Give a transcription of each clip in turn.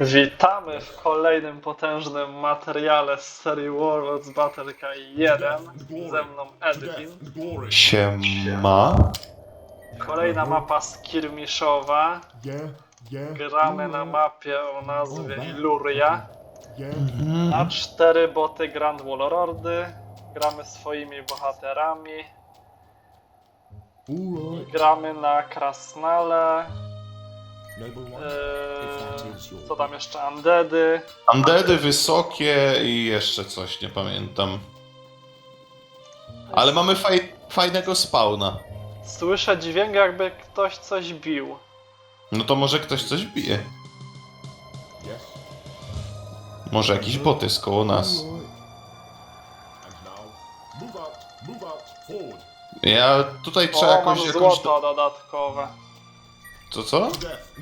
Witamy w kolejnym potężnym materiale z serii Warlords Battle Kai 1. Ze mną Edwin. Siema. Kolejna mapa skirmiszowa. Gramy na mapie o nazwie Iluria. Yeah, Na cztery boty Grand Warlordy. Gramy swoimi bohaterami. Gramy na Krasnale. Eee, co tam jeszcze? Undeady. Undeady wysokie i jeszcze coś, nie pamiętam. Ale mamy faj, fajnego spawna. Słyszę dźwięk jakby ktoś coś bił. No to może ktoś coś bije. Może jakiś boty koło nas. Ja tutaj trzeba O, jakoś... jakąś złoto dodatkowe. Co co? To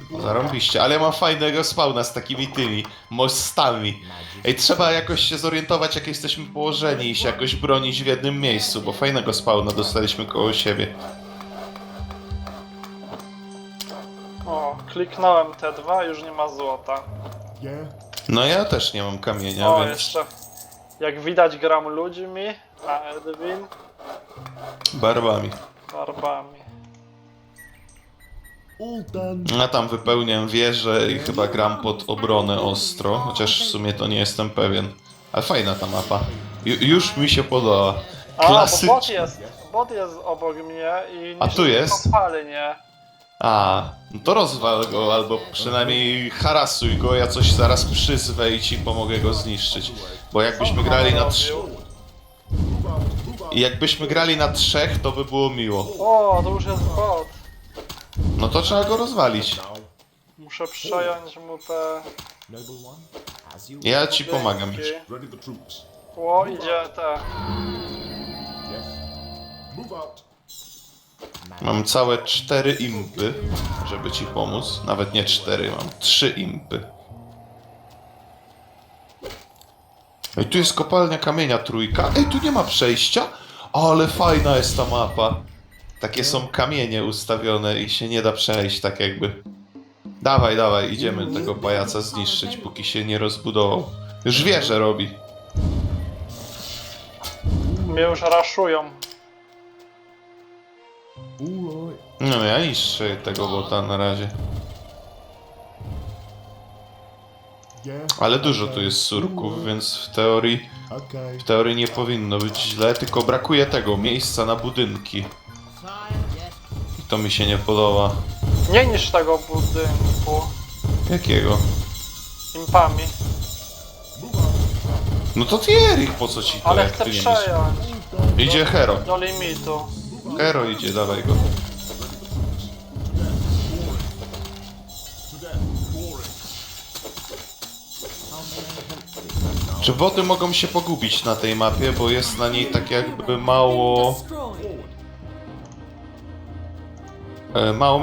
glory. Zarąbiście, ale ja mam fajnego spawna z takimi tymi mostami. Ej, trzeba jakoś się zorientować, jak jesteśmy położeni i się jakoś bronić w jednym miejscu, bo fajnego spawna dostaliśmy koło siebie. O, kliknąłem T2, już nie ma złota. No ja też nie mam kamienia, O, więc... jeszcze. Jak widać gram ludźmi, a Edwin Barbami. barbami. Ja tam wypełniam wieżę i chyba gram pod obronę ostro, chociaż w sumie to nie jestem pewien. Ale fajna ta mapa. Ju, już mi się podoba. A, bo bot jest, bot jest obok mnie i A tu niszczy jest? kopalnię. A, no to rozwal go, albo przynajmniej harasuj go, ja coś zaraz przyzwę i ci pomogę go zniszczyć. Bo jakbyśmy grali na trz... Jakbyśmy grali na trzech, to by było miło. O, to już jest bot. No to trzeba go rozwalić. Muszę przejąć mu te Ja ci pomagam. budynki. O, idzie te. Mam całe cztery impy, żeby ci pomóc. Nawet nie cztery, mam trzy impy. Ej, tu jest kopalnia kamienia trójka. Ej, tu nie ma przejścia. Ale fajna jest ta mapa. Takie są kamienie ustawione i się nie da przejść tak jakby. Dawaj, dawaj, idziemy tego pajaca zniszczyć, póki się nie rozbudował. Już wie, że robi. Mnie już raszują. No, ja niszczę tego bota na razie. Ale dużo tu jest surków, więc w teorii, w teorii nie powinno być źle, tylko brakuje tego miejsca na budynki. To mi się nie podoba. Nie niż tego budynku. Jakiego? Impami. No to ty Erik, po co ci to, Ale jak chcę ty nie masz? przejąć. Idzie Hero. Do limitu. Hero idzie, dawaj go. Czy boty mogą się pogubić na tej mapie, bo jest na niej tak jakby mało... I'm all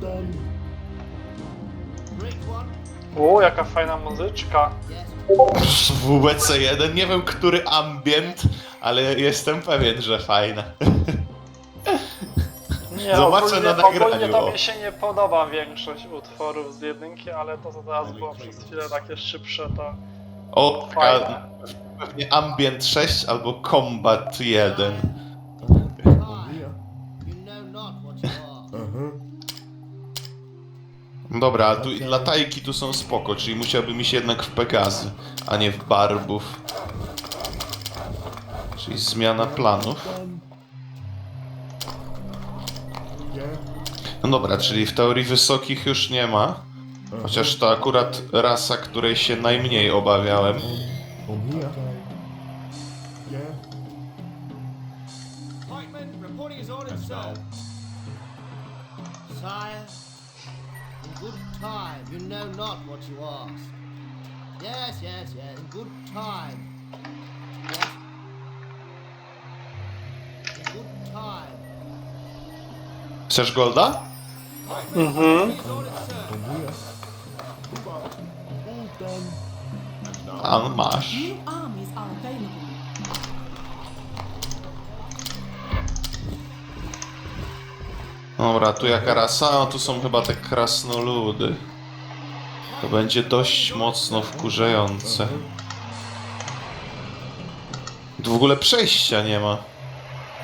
done. Great one. U, jaka fajna muzyczka. Yes. W WBC1 nie wiem, który ambient, ale jestem pewien, że fajna. Nie, Zobaczę ogólnie, na nagraniu, ogólnie to o. mi się nie podoba większość utworów z jedynki, ale to co teraz było przez chwilę takie szybsze, to O, Fajne. taka, pewnie Ambient 6 albo Combat 1. Dobra, a tu latajki tu są spoko, czyli musiałby mi się jednak w Pegazy, a nie w Barbów. Czyli zmiana planów. No dobra, czyli w teorii wysokich już nie ma. Chociaż to akurat rasa, której się najmniej obawiałem. On time, you know not what you ask. Yes, yes, yes, in good time. Yes. In good time. Chcesz Golda? Mhm. A masz. New armies are available. Dobra, tu jaka rasa? No, tu są chyba te krasnoludy. To będzie dość mocno wkurzające. Tu w ogóle przejścia nie ma.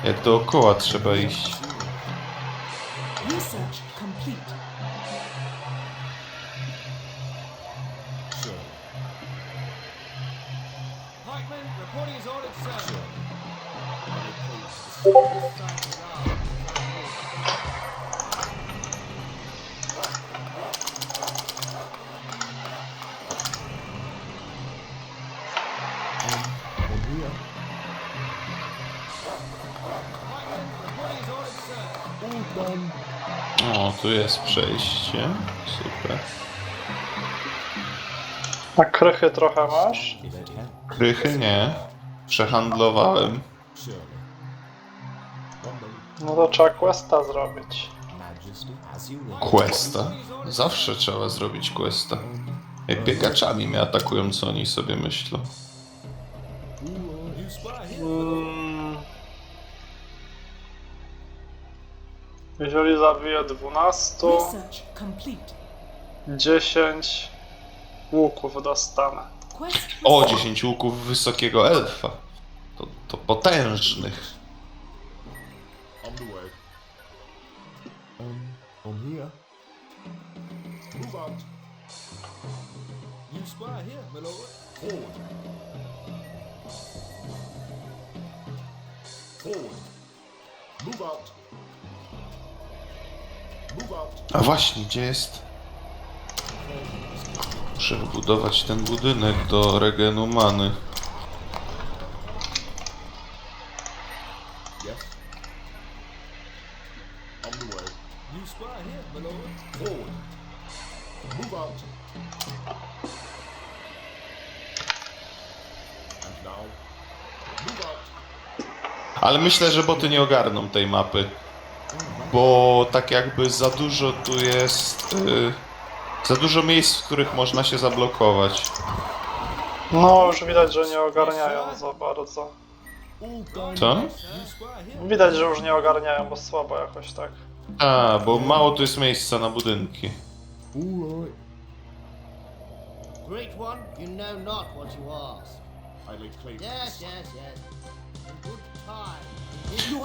Jak dookoła trzeba iść. Reporting is ordered, sir. Tu jest przejście. Super. A krychy trochę masz? Krychy nie. Przehandlowałem. No to trzeba questa zrobić. Questa. Zawsze trzeba zrobić questa. Jak biegaczami mnie atakują, co oni sobie myślą. Jeżeli zabiję 12, Research complete. 10 łuków dostanę. O, 10 łuków wysokiego elfa. To, to potężnych. On the way. Um, on here. Move out. You spy here, my lord. Forward. Forward. Move out. A właśnie, gdzie jest? Muszę wybudować ten budynek do regenu many. Ale myślę, że boty nie ogarną tej mapy. Bo tak jakby za dużo tu jest... y, za dużo miejsc, w których można się zablokować. No, już widać, że nie ogarniają za bardzo. Co? Widać, że już nie ogarniają, bo słabo jakoś tak. A, bo mało tu jest miejsca na budynki. Great one, you know not what you ask. Yes, yes, yes. In good time.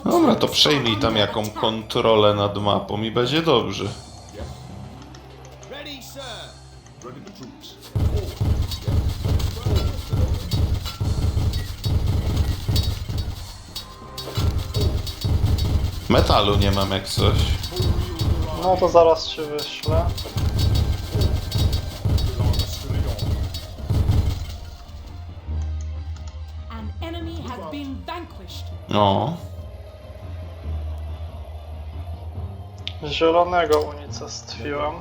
Dobra, to przejmij tam jaką kontrolę nad mapą i będzie dobrze. Metalu nie mam jak coś. No to zaraz ci wyślę. No. Zielonego unicestwiłem.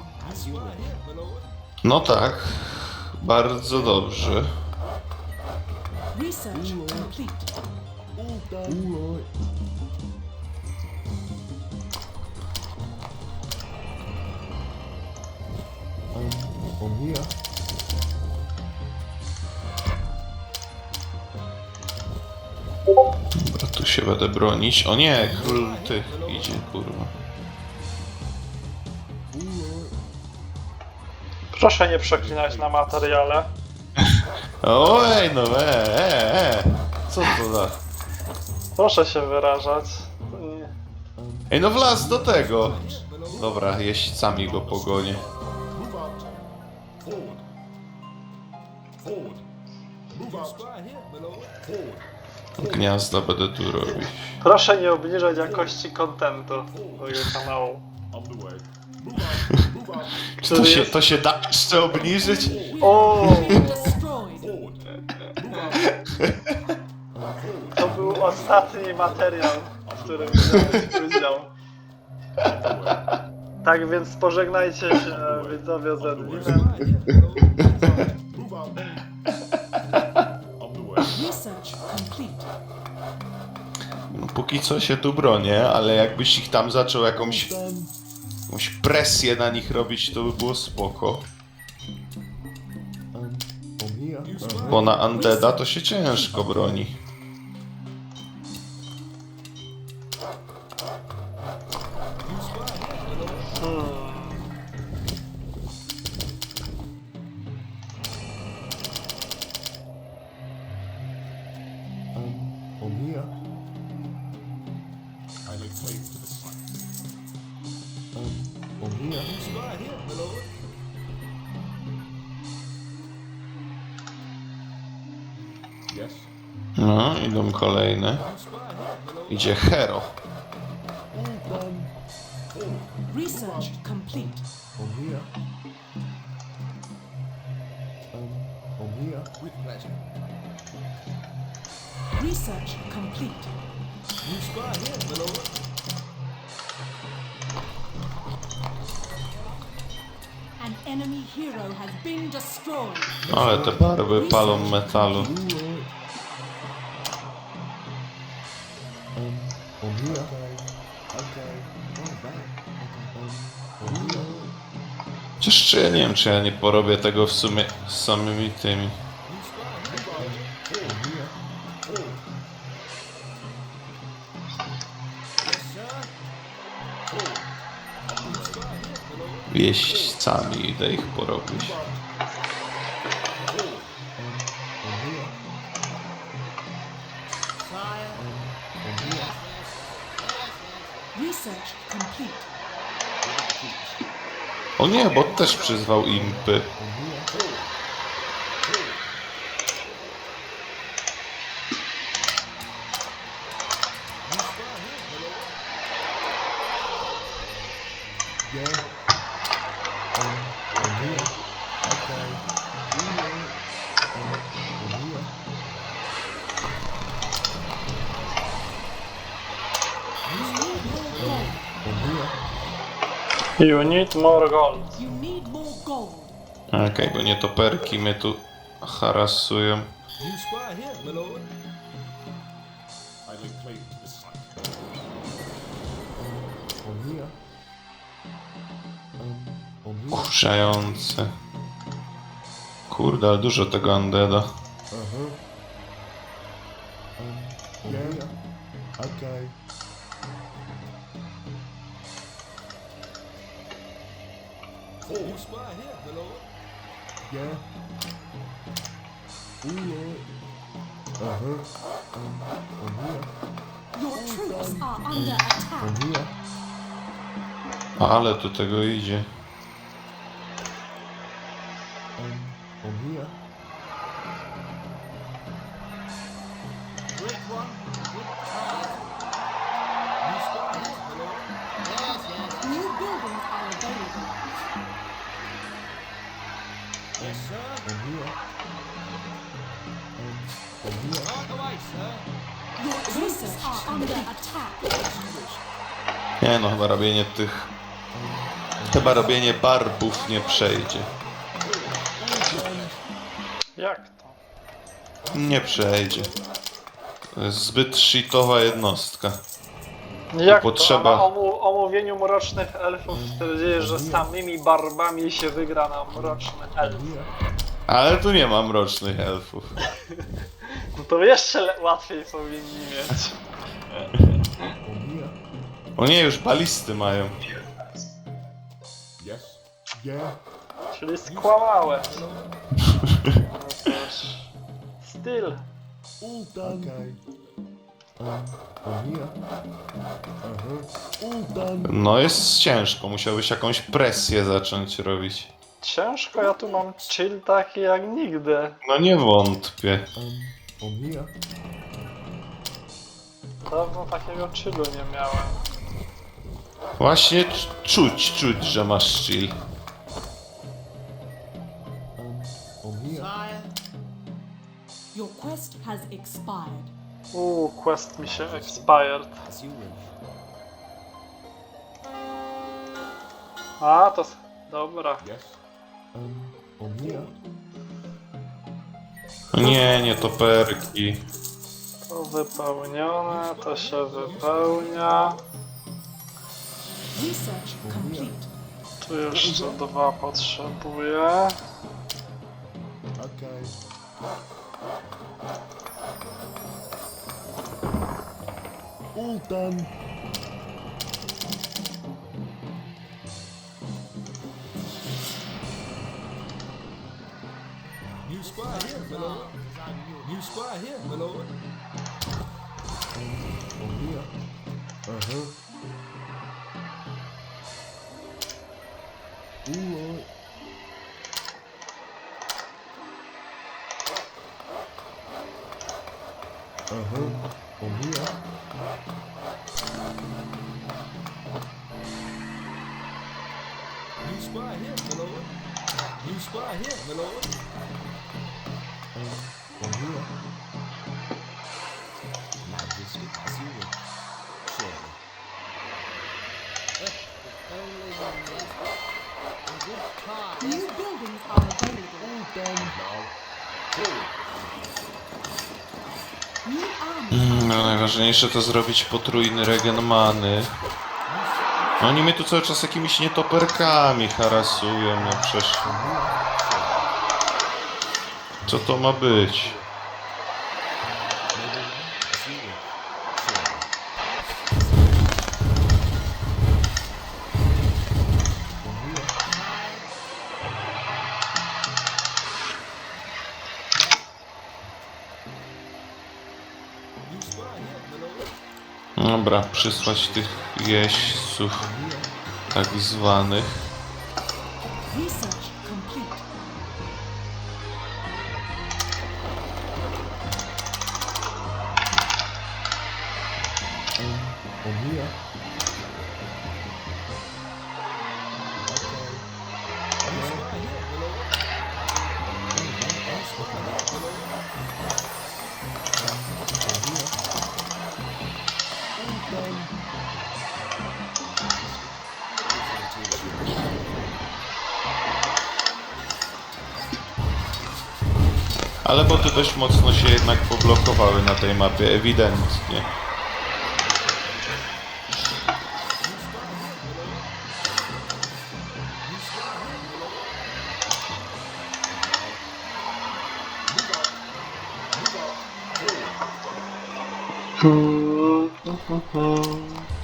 No tak. Bardzo dobrze. Dobra, tu się będę bronić. O nie, król tych idzie, kurwa. Proszę nie przeklinać na materiale. Oj, no e, e, e. Co to za... Proszę się wyrażać. Nie. Ej, no wlazł do tego. Dobra, jeźdźcami go pogonię. Gniazda będę tu robić. Proszę nie obniżać jakości kontentu tego kanału. On the way. Czy to się, to się da jeszcze obniżyć? O, to był ostatni materiał, w którym way. Tak więc pożegnajcie się widzowie z Edwinem. Research complete. No, póki co się tu bronię, ale jakbyś ich tam zaczął jakąś Jakąś presję na nich robić, to by było spoko. Bo na Undeada to się ciężko broni. Ale te barwy palą metalu. Chociaż czy ja nie wiem, czy ja nie porobię tego w sumie z samymi tymi. Wieśćcami idę ich porobić. O nie, bo też przyzwał impy. You need more gold. You need more gold. Okej, bo nie toperki mnie tu harasują. You spy here, my lord. Kurzające. Kurde, ale dużo tego undeada. Your troops are under attack. Ale tu tego idzie. Tych... Chyba robienie barbów nie przejdzie. Jak to? Nie przejdzie. To jest zbyt shitowa jednostka. Jak potrzeba- to? Na omu- omówieniu mrocznych elfów stwierdzili, że samymi barbami się wygra na mroczny elf. Ale tu nie ma mrocznych elfów. No to jeszcze le- łatwiej powinni mieć. O nie, już balisty mają. Yes. Czyli skłamałem. No cóż. Still. No jest ciężko, musiałbyś jakąś presję zacząć robić. Ciężko, ja tu mam chill taki jak nigdy. No nie wątpię. Dawno takiego chillu nie miałem. Właśnie czuć, czuć, że masz chill. Sire. Your quest has expired. Uuu, quest mi się expired. A, to... s- Dobra. No nie, nie toperki. To wypełnione, to się wypełnia. Research complete. Tu jeszcze dwa potrzebuję. Okay. All done. New squad here, my lord. New squad here, my lord. On here. Uh-huh. Here, my lord. New squad here, my lord. On here. Majesty, I see you. Time. New buildings are available. Mm, No najważniejsze to zrobić potrójny regen many. No, Oni mnie tu cały czas jakimiś nietoperkami harasują, no przecież... Co to ma być? Dobra, przysłać tych jeźdźców tak zwanych. Dość mocno się jednak poblokowały na tej mapie, ewidentnie. Research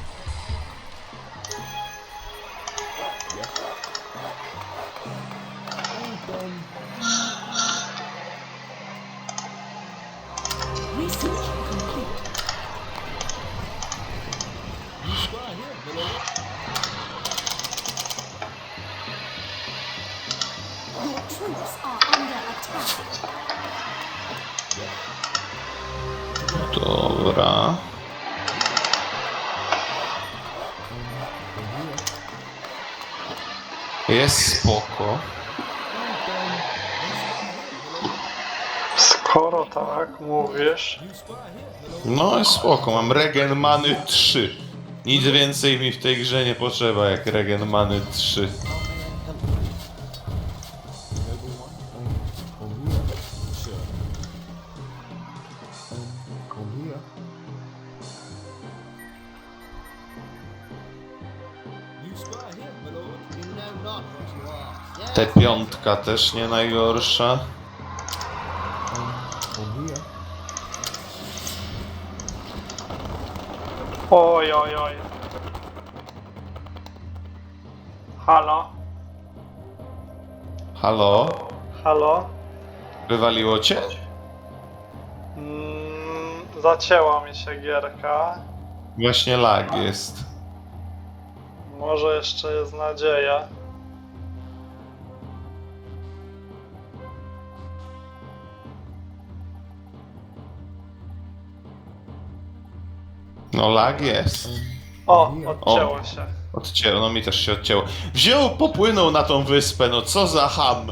mówisz. No jest spoko, mam regen many 3. Nic więcej mi w tej grze nie potrzeba jak regen many 3. On here. Sure. On here. New squad here, my lord. You know not what you ask. Yes. Te piątka też nie najgorsza. On here. Oj, oj, oj. Halo? Halo? Halo? Wywaliło cię? Mm, zacięła mi się gierka. Właśnie lag jest. Może jeszcze jest nadzieja. No lag jest. O, odcięło się. Odcięło, no mi też się odcięło. Wziął, popłynął na tą wyspę, no co za ham.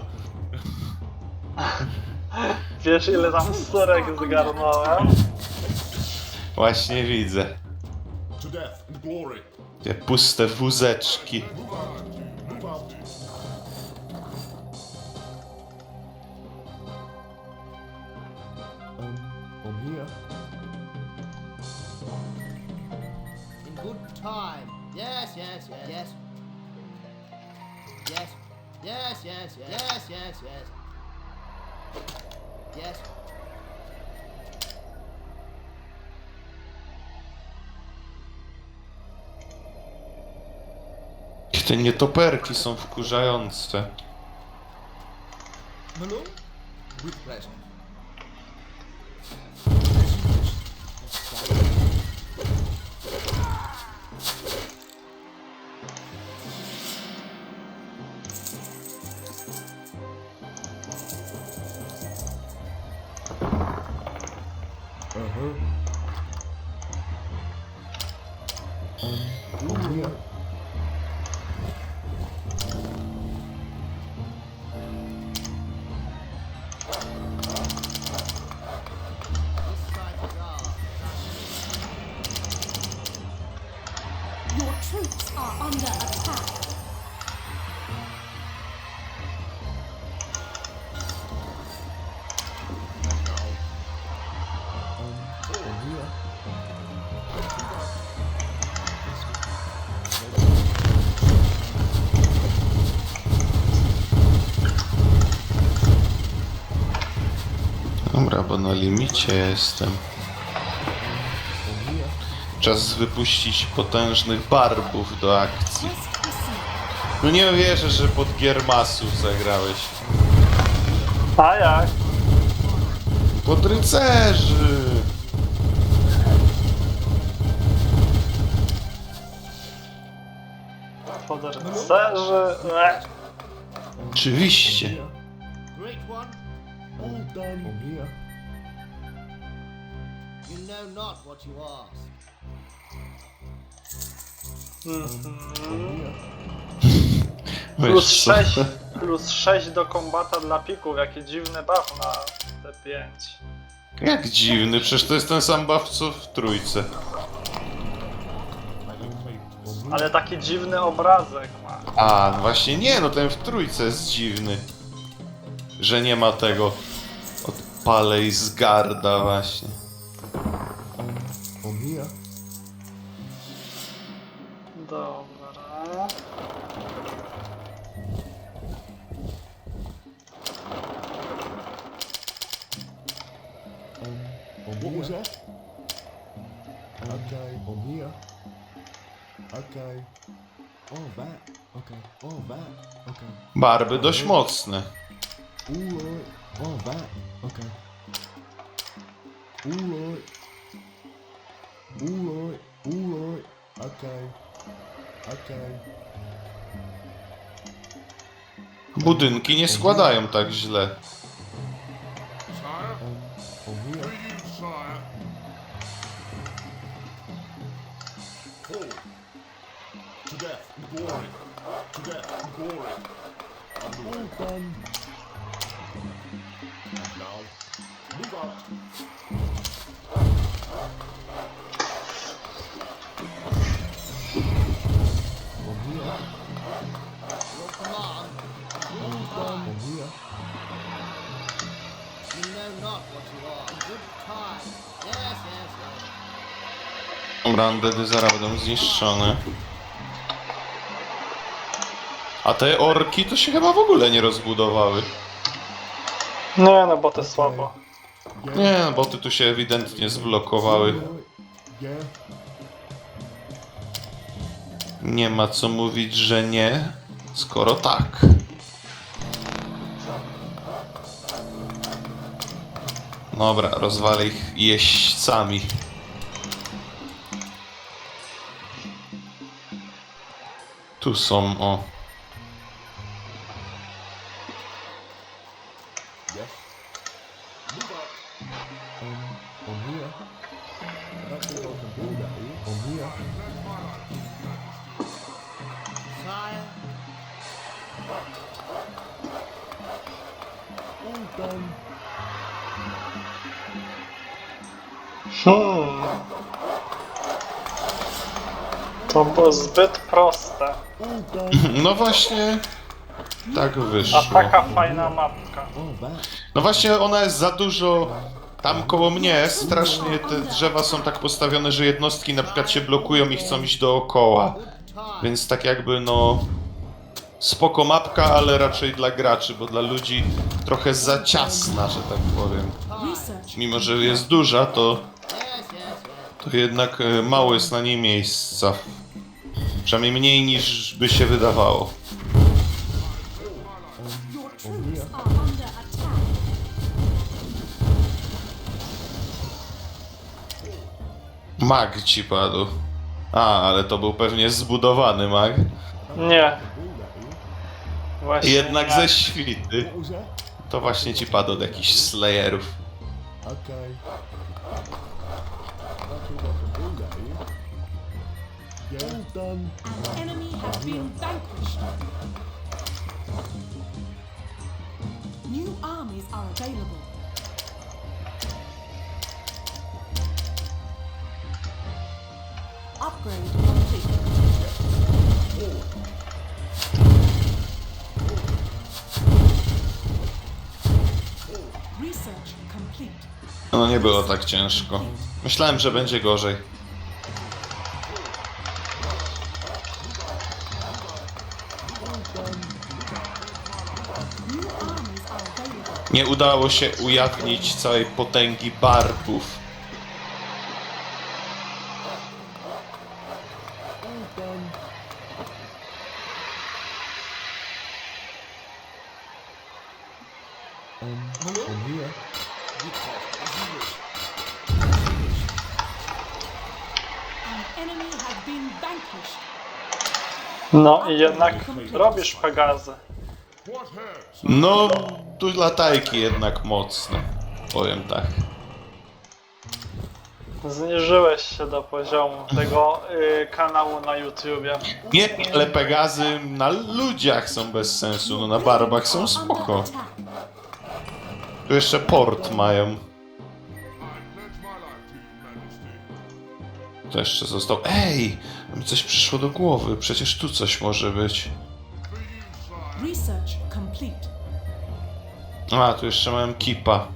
Wiesz ile tam surek zgarnąłem? Właśnie widzę. Te puste wózeczki. Yes. Yes. Te nietoperki są wkurzające. With pleasure. Dobra, bo na limicie jestem. Czas wypuścić potężnych barbów do akcji. No nie wierzę, że pod Giermasów zagrałeś. A jak? Pod rycerzy! Pod rycerzy. Ech. Oczywiście. Great one, All done. Know not what you ask. Plus Wiesz co? 6, plus 6 do kombata dla pików. Jaki dziwny buff na T5. Jak dziwny, przecież to jest ten sam buff co w trójce. Ale taki dziwny obrazek ma. A, no właśnie nie, no ten w trójce jest dziwny. Że nie ma tego od Palej z Garda właśnie. Barby dość mocne. Okay. Okay. Budynki nie składają tak źle. Um. Forward. To death and glory. To death and glory. Dobra, undeady zaraz będą zniszczone. A te orki to się chyba w ogóle nie rozbudowały. Nie no, bo to słabo. Nie, no, boty tu się ewidentnie zblokowały. Nie ma co mówić, że nie, skoro tak. Dobra, rozwalę ich jeźdźcami. Tu są, o. zbyt proste. No właśnie, tak wyszło. A taka fajna mapka. No właśnie, ona jest za dużo. Tam koło mnie strasznie te drzewa są tak postawione, że jednostki na przykład się blokują i chcą iść dookoła. Więc tak jakby no... Spoko mapka, ale raczej dla graczy, bo dla ludzi trochę za ciasna, że tak powiem. Mimo, że jest duża, to, to jednak e, mało jest na niej miejsca. Przynajmniej mniej niż by się wydawało. Mag ci padł. A, ale to był pewnie zbudowany mag. Nie. Właśnie Jednak nie. ze świty. To właśnie ci padł od jakichś slayerów. Okay. Yeah, done. An enemy has been vanquished. New armies are available. Upgrade complete. No nie było tak ciężko. Myślałem, że będzie gorzej. Nie udało się ujawnić całej potęgi barbów. No i jednak robisz Pegazy. No, tu latajki jednak mocne. Powiem tak. Zniżyłeś się do poziomu tego y, kanału na YouTubie. Nie, ale Pegazy na ludziach są bez sensu, no na barbach są spoko. Tu jeszcze port mają. To jeszcze został. Ej! Mi coś przyszło do głowy, przecież tu coś może być. Research. A, tu jeszcze mam kipa.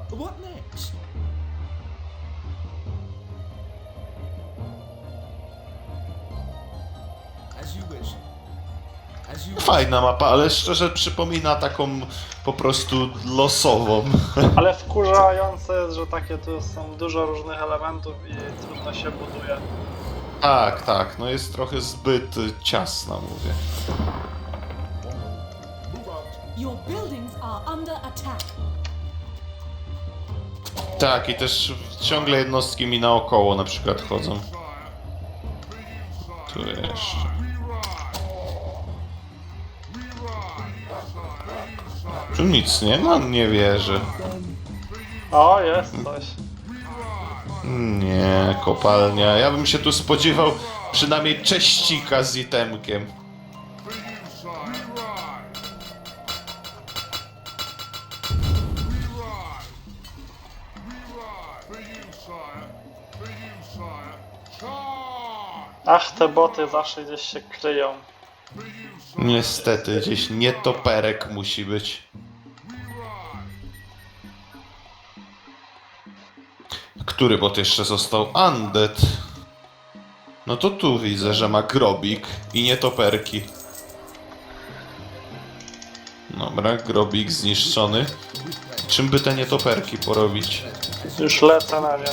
Fajna mapa, ale szczerze przypomina taką po prostu losową. Ale wkurzające jest, że takie tu są dużo różnych elementów i trudno się buduje. Tak, tak, no jest trochę zbyt ciasna, mówię. Your buildings are under attack. Tak, i też ciągle jednostki mi naokoło na przykład chodzą. Tu jeszcze. Tu nic nie ma? Nie wierzę. O, jest coś. Nie, kopalnia. Ja bym się tu spodziewał przynajmniej cześcika z itemkiem. Ach, te boty zawsze gdzieś się kryją. Niestety, gdzieś nietoperek musi być. Który bot jeszcze został? Undead. No to tu widzę, że ma grobik i nietoperki. Dobra, grobik zniszczony. Czym by te nietoperki porobić? Już lecę na nie.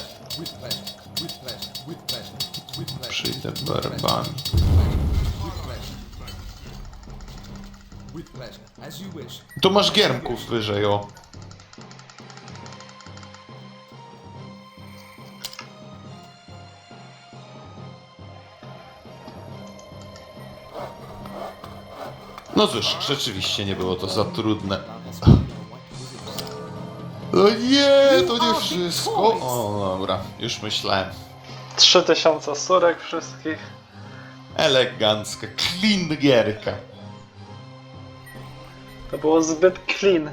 Przyjdę barbami. Tu masz giermków wyżej, o. No cóż, rzeczywiście nie było to za trudne. No nie, to nie wszystko. O, dobra, już myślałem. 3000 surek wszystkich. Elegancka, clean gierka. To było zbyt clean.